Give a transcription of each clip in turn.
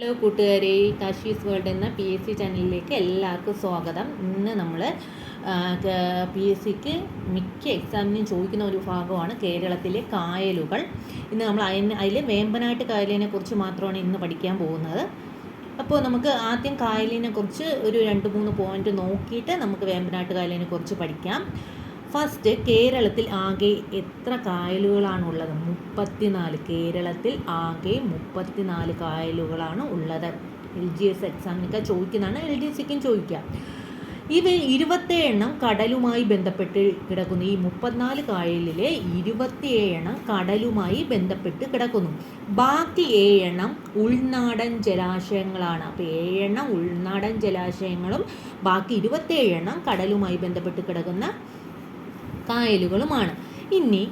Hello കൂട്ടുകാരെ. Kashi's world എന്ന P S C ചാനലിലേക്ക് എല്ലാവർക്കും സ്വാഗതം. ഇന്ന് നമ്മൾ പി എസ് സിക്ക് മിക്ക എക്സാമിനും ചോദിക്കുന്ന ഒരു ഭാഗമാണ് കേരളത്തിലെ കായലുകൾ. ഇന്ന് നമ്മൾ അതിന് അതിൽ വേമ്പനാട്ട് കായലിനെ കുറിച്ച് മാത്രമാണ് ഇന്ന് പഠിക്കാൻ പോകുന്നത്. അപ്പോൾ നമുക്ക് ആദ്യം കായലിനെ കുറിച്ച് ഒരു രണ്ട് മൂന്ന് പോയിന്റ് നോക്കിയിട്ട് നമുക്ക് വേമ്പനാട്ട് കായലിനെ കുറിച്ച് പഠിക്കാം. ഫസ്റ്റ് കേരളത്തിൽ ആകെ എത്ര കായലുകളാണുള്ളത്? മുപ്പത്തിനാല്. കേരളത്തിൽ ആകെ മുപ്പത്തിനാല് കായലുകളാണ് ഉള്ളത്. എൽ ജി എസ് എക്സാമിനൊക്കെ ചോദിക്കുന്നതാണ്. എൽ ഡി സിക്കും ചോദിക്കുക ഇവ ഇരുപത്തേഴെണ്ണം കടലുമായി ബന്ധപ്പെട്ട് കിടക്കുന്നു. ഈ മുപ്പത്തിനാല് കായലിലെ ഇരുപത്തിയേഴെണ്ണം കടലുമായി ബന്ധപ്പെട്ട് കിടക്കുന്നു. ബാക്കി ഏഴെണ്ണം ഉൾനാടൻ ജലാശയങ്ങളാണ്. അപ്പോൾ ഏഴെണ്ണം ഉൾനാടൻ ജലാശയങ്ങളും ബാക്കി ഇരുപത്തിയേഴെണ്ണം കടലുമായി ബന്ധപ്പെട്ട് കിടക്കുന്ന കായലുകളുമാണ്. ഇനി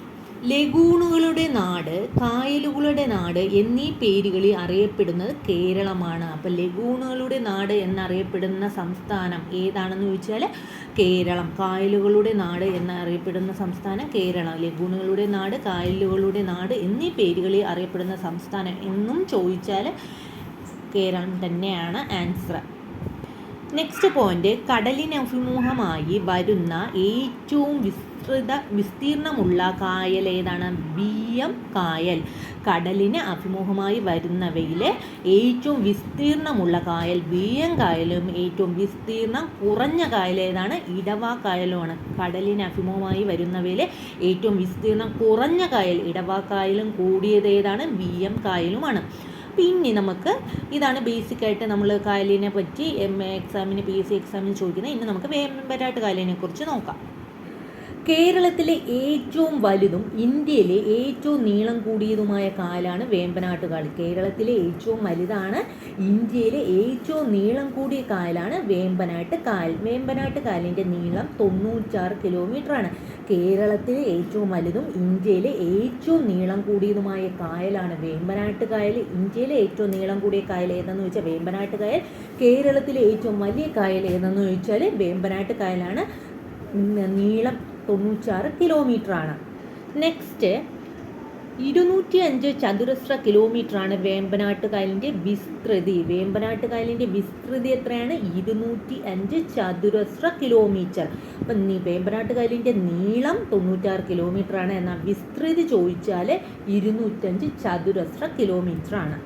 ലഗൂണുകളുടെ നാട് കായലുകളുടെ നാട് എന്നീ പേരുകളിൽ അറിയപ്പെടുന്നത് കേരളമാണ്. അപ്പം ലഗൂണുകളുടെ നാട് എന്നറിയപ്പെടുന്ന സംസ്ഥാനം ഏതാണെന്ന് ചോദിച്ചാൽ കേരളം. കായലുകളുടെ നാട് എന്നറിയപ്പെടുന്ന സംസ്ഥാനം കേരളം. ലഗൂണുകളുടെ നാട് കായലുകളുടെ നാട് എന്നീ പേരുകളിൽ അറിയപ്പെടുന്ന സംസ്ഥാനം എന്നും ചോദിച്ചാൽ കേരളം തന്നെയാണ് ആൻസർ നെക്സ്റ്റ് പോയിന്റ് കടലിന് അഭിമുഖമായി വരുന്ന ഏറ്റവും വിസ്തൃത വിസ്തീർണമുള്ള കായൽ ഏതാണ്? ബി എം കായൽ. കടലിന് അഭിമുഖമായി വരുന്നവയിലെ ഏറ്റവും വിസ്തീർണമുള്ള കായൽ ബി എം കായലും ഏറ്റവും വിസ്തീർണം കുറഞ്ഞ കായൽ ഏതാണ്? ഇടവാ കായലുമാണ്. കടലിന് അഭിമുഖമായി വരുന്നവയിലെ ഏറ്റവും വിസ്തീർണം കുറഞ്ഞ കായൽ ഇടവാ കായലും കൂടിയത് ഏതാണ്? ബി എം കായലുമാണ്. പിന്നെ നമുക്ക് ഇതാണ് ബേസിക് ആയിട്ട് നമ്മൾ കായലിനെ പറ്റി എം എ എക്സാമിന് പി എസ് സി എക്സാമിന് ചോദിക്കുന്നത്. ഇനി നമുക്ക് വേമ്പനാട്ട് കായലിനെ കുറിച്ച് നോക്കാം. കേരളത്തിലെ ഏറ്റവും വലുതും ഇന്ത്യയിലെ ഏറ്റവും നീളം കൂടിയതുമായ കായലാണ് വേമ്പനാട്ട് കായൽ കേരളത്തിലെ ഏറ്റവും വലുതാണ് ഇന്ത്യയിലെ ഏറ്റവും നീളം കൂടിയ കായലാണ് വേമ്പനാട്ട് കായൽ വേമ്പനാട്ട് കായലിന്റെ നീളം തൊണ്ണൂറ്റാറ് കിലോമീറ്ററാണ്. കേരളത്തിലെ ഏറ്റവും വലുതും ഇന്ത്യയിലെ ഏറ്റവും നീളം കൂടിയതുമായ കായലാണ് വേമ്പനാട്ട് കായൽ ഇന്ത്യയിലെ ഏറ്റവും നീളം കൂടിയ കായൽ ഏതെന്ന് ചോദിച്ചാൽ വേമ്പനാട്ട് കായൽ കേരളത്തിലെ ഏറ്റവും വലിയ കായൽ ഏതെന്ന് ചോദിച്ചാൽ വേമ്പനാട്ട് കായലാണ് നീളം തൊണ്ണൂറ്റാറ് കിലോമീറ്ററാണ്. നെക്സ്റ്റ് ഇരുന്നൂറ്റി അഞ്ച് ചതുരശ്ര കിലോമീറ്ററാണ് വേമ്പനാട്ട് കായലിന്റെ വിസ്തൃതി. വേമ്പനാട്ട് കായലിന്റെ വിസ്തൃതി എത്രയാണ്? ഇരുന്നൂറ്റി അഞ്ച് ചതുരശ്ര കിലോമീറ്റർ. അപ്പം നീ വേമ്പനാട്ട് കായലിന്റെ നീളം തൊണ്ണൂറ്റാറ് കിലോമീറ്ററാണ് എന്നാൽ വിസ്തൃതി ചോദിച്ചാൽ ഇരുന്നൂറ്റഞ്ച് ചതുരശ്ര കിലോമീറ്ററാണ്.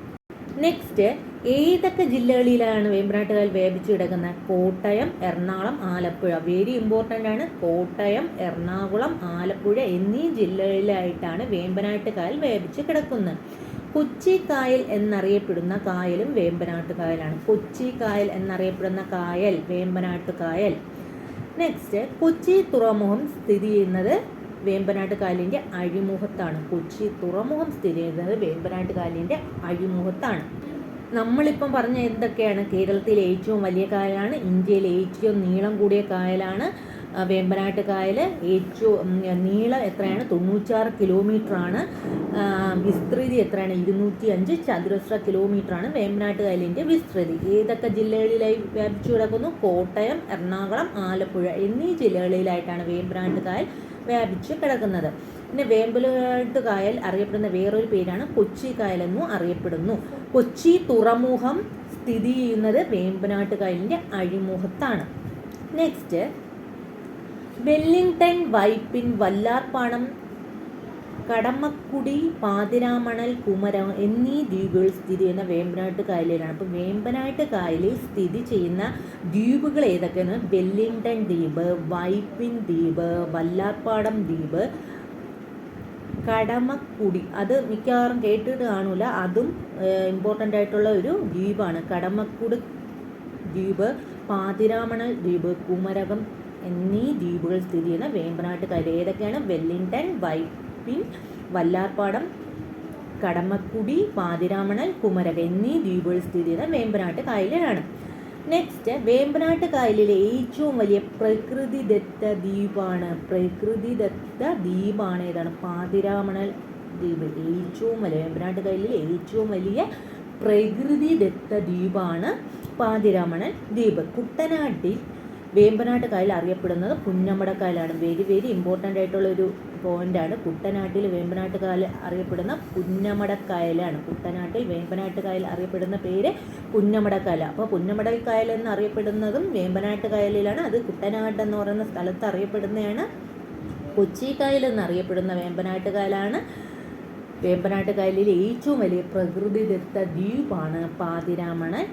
നെക്സ്റ്റ് ഏതൊക്കെ ജില്ലകളിലാണ് വേമ്പനാട്ടുകായൽ വ്യാപിച്ചു കിടക്കുന്നത് കോട്ടയം എറണാകുളം ആലപ്പുഴ. വെരി ഇമ്പോർട്ടന്റ് ആണ്. കോട്ടയം എറണാകുളം ആലപ്പുഴ എന്നീ ജില്ലകളിലായിട്ടാണ് വേമ്പനാട്ടുകാൽ വ്യാപിച്ച് കിടക്കുന്നത്. കൊച്ചി കായൽ എന്നറിയപ്പെടുന്ന കായലും വേമ്പനാട്ട് കായലാണ് കൊച്ചി കായൽ എന്നറിയപ്പെടുന്ന കായൽ വേമ്പനാട്ട് കായൽ നെക്സ്റ്റ് കൊച്ചി തുറമുഖം സ്ഥിതി ചെയ്യുന്നത് വേമ്പനാട്ട് കായലിന്റെ അഴിമുഖത്താണ്. കൊച്ചി തുറമുഖം സ്ഥിതി ചെയ്യുന്നത് വേമ്പനാട്ട് കായലിന്റെ അഴിമുഖത്താണ്. നമ്മളിപ്പം പറഞ്ഞ എന്തൊക്കെയാണ് കേരളത്തിലെ ഏറ്റവും വലിയ കായലാണ് ഇന്ത്യയിലെ ഏറ്റവും നീളം കൂടിയ കായലാണ് വേമ്പനാട്ട് കായൽ. ഏറ്റവും നീളം എത്രയാണ്? തൊണ്ണൂറ്റാറ് കിലോമീറ്ററാണ്. വിസ്തൃതി എത്രയാണ്? ഇരുന്നൂറ്റി അഞ്ച് ചതുരശ്ര കിലോമീറ്ററാണ് വേമ്പനാട്ട് കായലിന്റെ വിസ്തൃതി. ഏതൊക്കെ ജില്ലകളിലായി വ്യാപിച്ചു കിടക്കുന്നു? കോട്ടയം എറണാകുളം ആലപ്പുഴ എന്നീ ജില്ലകളിലായിട്ടാണ് വേമ്പനാട്ട് കായൽ വ്യാപിച്ചു കിടക്കുന്നത്. പിന്നെ വേമ്പലുകാട്ട് കായൽ അറിയപ്പെടുന്ന വേറൊരു പേരാണ് കൊച്ചി കായൽ എന്നും അറിയപ്പെടുന്നു. കൊച്ചി തുറമുഖം സ്ഥിതി ചെയ്യുന്നത് വേമ്പനാട്ട് കായലിന്റെ അഴിമുഖത്താണ്. നെക്സ്റ്റ് വെല്ലിംഗ്ടൺ വൈപ്പിൻ വല്ലാർപ്പാണം കടമക്കുടി പാതിരാമണൽ കുമരം എന്നീ ദ്വീപുകൾ സ്ഥിതി ചെയ്യുന്ന വേമ്പനാട്ട് കായലിലാണ്. അപ്പോൾ വേമ്പനാട്ട് കായലിൽ സ്ഥിതി ചെയ്യുന്ന ദ്വീപുകൾ ഏതൊക്കെയാണ്? വെല്ലിംഗ്ടൺ ദ്വീപ് വൈപ്പിൻ ദ്വീപ് വല്ലാർപ്പാടം ദ്വീപ് കടമക്കുടി. അത് മിക്കവാറും കേട്ടിട്ട് കാണൂല. അതും ഇമ്പോർട്ടന്റ് ആയിട്ടുള്ള ഒരു ദ്വീപാണ്. കടമക്കുടി ദ്വീപ് പാതിരാമണൽ ദ്വീപ് കുമരകം എന്നീ ദ്വീപുകൾ സ്ഥിതി ചെയ്യുന്ന വേമ്പനാട്ട് കായൽ ഏതൊക്കെയാണ്? വെല്ലിംഗ്ടൺ വൈപ്പിൻ വല്ലാർപ്പാടം കടമക്കുടി പാതിരാമണൽ കുമരകം എന്നീ ദ്വീപുകൾ സ്ഥിതി ചെയ്യുന്ന വേമ്പനാട്ട് കായലിലാണ് നെക്സ്റ്റ് വേമ്പനാട്ട് കായലിലെ ഏറ്റവും വലിയ പ്രകൃതിദത്ത ദ്വീപാണ്. പ്രകൃതിദത്ത ദ്വീപാണ് ഏതാണ്? പാതിരാമണൽ ദ്വീപ്. ഏറ്റവും വലിയ വേമ്പനാട്ട് കായലിലെ ഏറ്റവും വലിയ പ്രകൃതിദത്ത ദ്വീപാണ് പാതിരാമണൽ ദ്വീപ്. കുട്ടനാട്ടിൽ വേമ്പനാട്ട് കായൽ അറിയപ്പെടുന്നത് പുന്നമടക്കായലാണ്. വെരി വെരി ഇമ്പോർട്ടന്റ് ആയിട്ടുള്ള ഒരു പോയിന്റാണ് കുട്ടനാട്ടിൽ വേമ്പനാട്ട് കായൽ അറിയപ്പെടുന്ന പുന്നമടക്കായലാണ്. കുട്ടനാട്ടിൽ വേമ്പനാട്ട് കായൽ അറിയപ്പെടുന്ന പേര് പുന്നമടക്കായൽ. അപ്പോൾ പുന്നമടക്കായൽ എന്ന് അറിയപ്പെടുന്നതും വേമ്പനാട്ട് കായലിലാണ് അത് കുട്ടനാട് എന്ന് പറയുന്ന സ്ഥലത്ത് അറിയപ്പെടുന്നതാണ് കൊച്ചി കായൽ എന്നറിയപ്പെടുന്ന വേമ്പനാട്ട് കായലാണ് വേമ്പനാട്ട് കായലിലെ ഏറ്റവും വലിയ പ്രകൃതിദത്ത ദ്വീപാണ് പാതിരാമണൻ.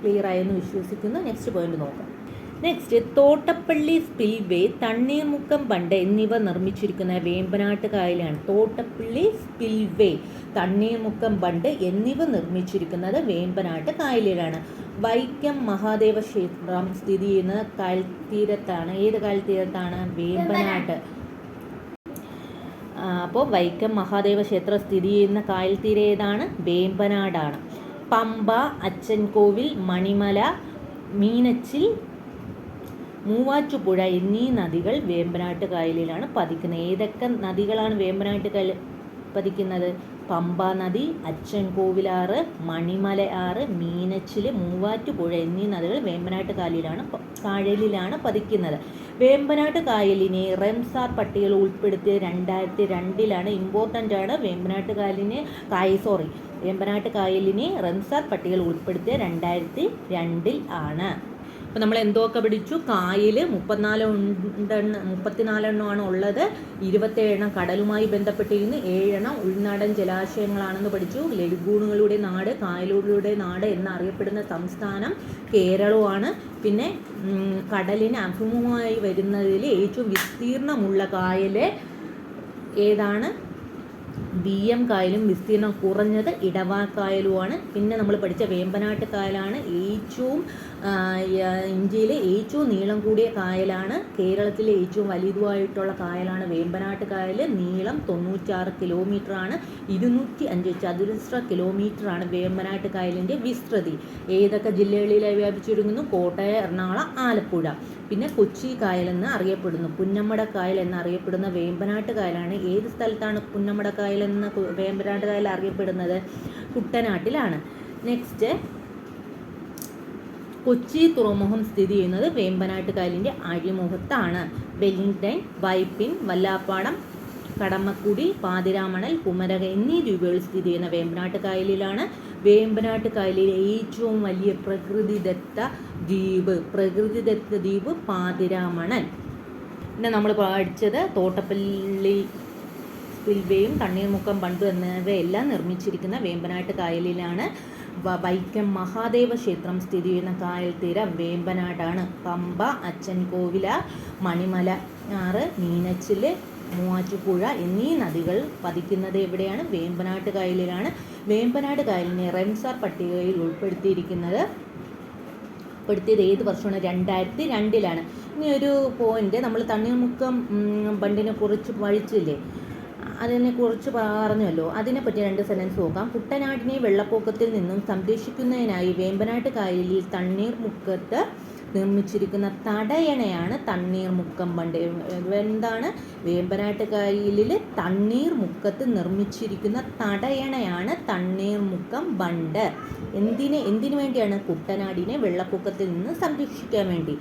ക്ലിയർ ആയെന്ന് വിശ്വസിക്കുന്നു. നെക്സ്റ്റ് പോയിന്റ് നോക്കാം. Next Thottappally spillway Thanneermukkom bund എന്നിവ നിർമ്മിച്ചിരിക്കുന്ന വേമ്പനാട്ട് കായലാണ് തോട്ടപ്പള്ളി സ്പിൽവേ തണ്ണീർമുക്കം ബണ്ട് എന്നിവ നിർമ്മിച്ചിരിക്കുന്നത് വേമ്പനാട്ട് കായലിലാണ് വൈക്കം മഹാദേവ ക്ഷേത്രം സ്ഥിതി ചെയ്യുന്ന കാൽത്തീരത്താണ്. തീരത്താണ് ഏത് കാൽത്തീരത്താണ്? തീരത്താണ് വേമ്പനാട്ട് അപ്പോൾ വൈക്കം മഹാദേവ ക്ഷേത്രം സ്ഥിതി ചെയ്യുന്ന കായൽ തീര ഏതാണ്? വേമ്പനാടാണ്. പമ്പ അച്ചൻകോവിൽ മണിമല മീനച്ചിൽ മൂവാറ്റുപുഴ എന്നീ നദികൾ വേമ്പനാട്ട് കായലിലാണ് പതിക്കുന്നത്. ഏതൊക്കെ നദികളാണ് വേമ്പനാട്ട് കായൽ പതിക്കുന്നത്? പമ്പ നദി അച്ചൻകോവിലാറ് മണിമല ആറ് മീനച്ചിൽ മൂവാറ്റുപുഴ എന്നീ നദികൾ വേമ്പനാട്ട് കായലിലാണ് കായലിലാണ് പതിക്കുന്നത്. വേമ്പനാട്ട് കായലിനെ റംസാർ പട്ടികയിൽ ഉൾപ്പെടുത്തിയ രണ്ടായിരത്തി രണ്ടിലാണ് ഇമ്പോർട്ടന്റ് ആണ് വേമ്പനാട്ട് കായലിനെ കായ സോറി വേമ്പനാട്ട് കായലിനെ റംസാർ പട്ടികയിൽ ഉൾപ്പെടുത്തിയ രണ്ടായിരത്തി രണ്ടിൽ ആണ്. അപ്പോൾ നമ്മൾ എന്തൊക്കെ പിടിച്ചു? കായൽ മുപ്പത്തിനാല് ഉണ്ടെണ്ണം മുപ്പത്തിനാലെണ്ണമാണ് ഉള്ളത്. ഇരുപത്തേഴെണ്ണം കടലുമായി ബന്ധപ്പെട്ടിരുന്നു ഏഴെണ്ണം ഉൾനാടൻ ജലാശയങ്ങളാണെന്ന് പഠിച്ചു. ലഘൂണുകളുടെ നാട് കായലുകളുടെ നാട് എന്നറിയപ്പെടുന്ന സംസ്ഥാനം കേരളമാണ് പിന്നെ കടലിന് അഭിമുഖമായി വരുന്നതിൽ ഏറ്റവും വിസ്തീർണമുള്ള കായൽ ഏതാണ്? ബി എം കായലും വിസ്തീർണം കുറഞ്ഞത് ഇടവാക്കായലുമാണ് പിന്നെ നമ്മൾ പഠിച്ച വേമ്പനാട്ട് കായലാണ്. ഏറ്റവും ഇന്ത്യയിലെ ഏറ്റവും നീളം കൂടിയ കായലാണ് കേരളത്തിലെ ഏറ്റവും വലുതുമായിട്ടുള്ള കായലാണ് വേമ്പനാട്ട് കായൽ നീളം തൊണ്ണൂറ്റാറ് ആണ് ഇരുന്നൂറ്റി അഞ്ച് ചതുരശ്ര ആണ് വേമ്പനാട്ട് കായലിന്റെ വിസ്തൃതി. ഏതൊക്കെ ജില്ലകളിലായി വ്യാപിച്ചിരിക്കുന്നു കോട്ടയം എറണാകുളം ആലപ്പുഴ. പിന്നെ കൊച്ചി കായൽ എന്ന് അറിയപ്പെടുന്നു. പുന്നമ്മട കായൽ എന്നറിയപ്പെടുന്ന വേമ്പനാട്ട് കായലാണ് ഏത് സ്ഥലത്താണ് പുന്നമ്മട കായൽ എന്ന വേമ്പനാട്ട് കായൽ അറിയപ്പെടുന്നത്? കുട്ടനാട്ടിലാണ്. നെക്സ്റ്റ് കൊച്ചി തുറമുഖം സ്ഥിതി ചെയ്യുന്നത് വേമ്പനാട്ട് കായലിന്റെ അഴിമുഖത്താണ്. വെല്ലിംഗ്ടൺ വൈപ്പിൻ വല്ലാപ്പാടം കടമക്കുടി പാതിരാമണൽ കുമരക എന്നീ ദ്വീപുകൾ സ്ഥിതി ചെയ്യുന്ന വേമ്പനാട്ട് കായലിലാണ് വേമ്പനാട്ട് കായലിലെ ഏറ്റവും വലിയ പ്രകൃതിദത്ത ദ്വീപ്. പ്രകൃതിദത്ത ദ്വീപ് പാതിരാമണൽ. പിന്നെ നമ്മൾ പഠിച്ചത് തോട്ടപ്പള്ളി സ്പിൽവേയും തണ്ണീർമുക്കം ബണ്ടു എന്നിവയെല്ലാം നിർമ്മിച്ചിരിക്കുന്ന വേമ്പനാട്ട് കായലിലാണ് വൈക്കം മഹാദേവ ക്ഷേത്രം സ്ഥിതി ചെയ്യുന്ന കായൽ തീരം വേമ്പനാടാണ്. പമ്പ അച്ചൻകോവില മണിമല ആറ് മീനച്ചിൽ മൂവാറ്റുപുഴ എന്നീ നദികൾ പതിക്കുന്നത് എവിടെയാണ്? വേമ്പനാട്ട് കായലിലാണ്. വേമ്പനാട് കായലിനെ റെംസാർ പട്ടികയിൽ ഉൾപ്പെടുത്തിയിരിക്കുന്നത്. ഉൾപ്പെടുത്തിയത് ഏത് വർഷമാണ്? രണ്ടായിരത്തി രണ്ടിലാണ് ഇനി ഒരു പോയിന്റ് നമ്മൾ തണ്ണീർമുക്കം ബണ്ടിനെ കുറിച്ച് പഠിച്ചില്ലേ? അതിനെ കുറിച്ച് പറഞ്ഞല്ലോ. അതിനെപ്പറ്റി രണ്ട് സെന്റൻസ് നോക്കാം. കുട്ടനാടിനെ വെള്ളപ്പൊക്കത്തിൽ നിന്നും സംരക്ഷിക്കുന്നതിനായി വേമ്പനാട്ട് കായലിൽ തണ്ണീർ മുക്കത്ത് നിർമ്മിച്ചിരിക്കുന്ന തടയണയാണ് തണ്ണീർ മുക്കം പണ്ട്. എന്താണ്? വേമ്പനാട്ട് കായലിൽ തണ്ണീർ മുക്കത്ത് നിർമ്മിച്ചിരിക്കുന്ന തടയണയാണ് തണ്ണീർ മുക്കം ബണ്ട് എന്തിന് എന്തിനു വേണ്ടിയാണ് കുട്ടനാടിനെ വെള്ളപ്പൊക്കത്തിൽ നിന്ന് സംരക്ഷിക്കാൻ വേണ്ടി?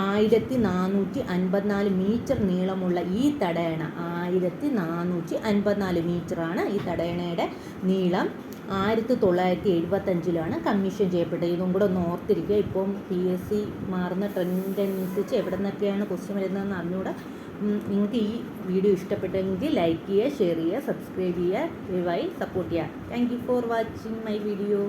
ആയിരത്തി നാനൂറ്റി അൻപത്തിനാല് മീറ്റർ നീളമുള്ള ഈ തടയണ ആയിരത്തി നാനൂറ്റി അൻപത്തിനാല് മീറ്ററാണ് ഈ തടയണയുടെ നീളം. ആയിരത്തി തൊള്ളായിരത്തി എഴുപത്തഞ്ചിലാണ് കമ്മീഷൻ ചെയ്യപ്പെട്ടത്. ഇതും കൂടെ ഒന്ന് ഓർത്തിരിക്കുക. ഇപ്പം പി എസ് സി മാറുന്ന ട്രെൻഡ് അനുസരിച്ച് എവിടെ നിന്നൊക്കെയാണ് ക്വസ്റ്റ്യൻ വരുന്നതെന്ന് അറിഞ്ഞുകൂടെ. നിങ്ങൾക്ക് ഈ വീഡിയോ ഇഷ്ടപ്പെട്ടെങ്കിൽ ലൈക്ക് ചെയ്യുക ഷെയർ ചെയ്യുക സബ്സ്ക്രൈബ് ചെയ്യുക ദയവായി സപ്പോർട്ട് ചെയ്യുക. Thank you for watching my video